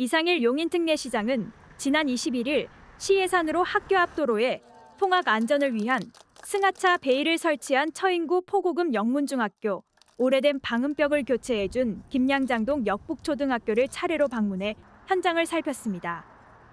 이상일 용인특례 시장은 지난 21일 시 예산으로 학교 앞 도로에 통학 안전을 위한 승하차 베일을 설치한 처인구 포고금 영문중학교, 오래된 방음벽을 교체해준 김양장동 역북초등학교를 차례로 방문해 현장을 살폈습니다.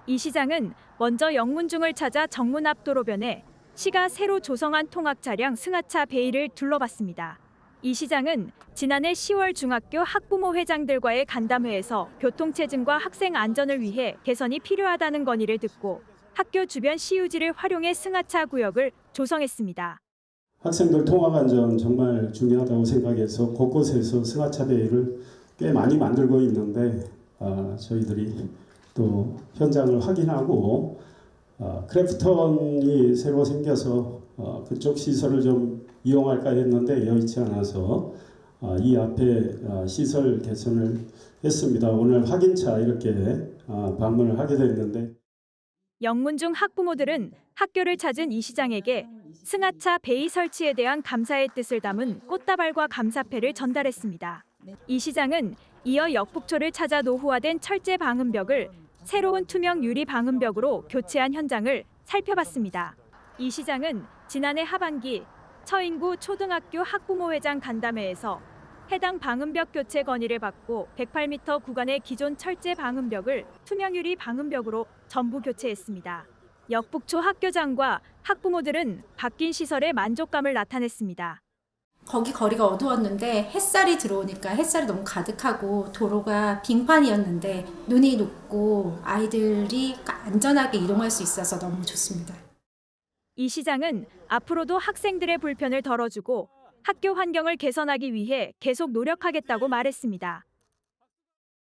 이 시장은 먼저 영문중을 찾아 정문 앞 도로변에 시가 새로 조성한 통학 차량 승하차 베일을 둘러봤습니다. 이 시장은 지난해 10월 중학교 학부모 회장들과의 간담회에서 교통체증과 학생 안전을 위해 개선이 필요하다는 건의를 듣고 학교 주변 시유지를 활용해 승하차 구역을 조성했습니다. 학생들 통학 안전 정말 중요하다고 생각해서 곳곳에서 승하차 베일을 꽤 많이 만들고 있는데 아, 저희들이 또 현장을 확인하고 아, 크래프턴이 새로 생겨서 어, 그쪽 시설을 좀 이용할까 했는데 여의치 않아서 아, 이 앞에 아, 시설 개선을 했습니다. 오늘 확인차 이렇게 아, 방문을 하게 됐는데 영문중 학부모들은 학교를 찾은 이 시장에게 승하차 베이 설치에 대한 감사의 뜻을 담은 꽃다발과 감사패를 전달했습니다. 이 시장은 이어 역북초를 찾아 노후화된 철제 방음벽을 새로운 투명 유리 방음벽으로 교체한 현장을 살펴봤습니다. 이 시장은 지난해 하반기 처인구 초등학교 학부모회장 간담회에서 해당 방음벽 교체 건의를 받고 108m 구간의 기존 철제 방음벽을 투명 유리 방음벽으로 전부 교체했습니다. 역북초 학교장과 학부모들은 바뀐 시설에 만족감을 나타냈습니다. 거기 거리가 어두웠는데 햇살이 들어오니까 햇살이 너무 가득하고 도로가 빙판이었는데 눈이 녹고 아이들이 안전하게 이동할 수 있어서 너무 좋습니다. 이 시장은 앞으로도 학생들의 불편을 덜어주고 학교 환경을 개선하기 위해 계속 노력하겠다고 말했습니다.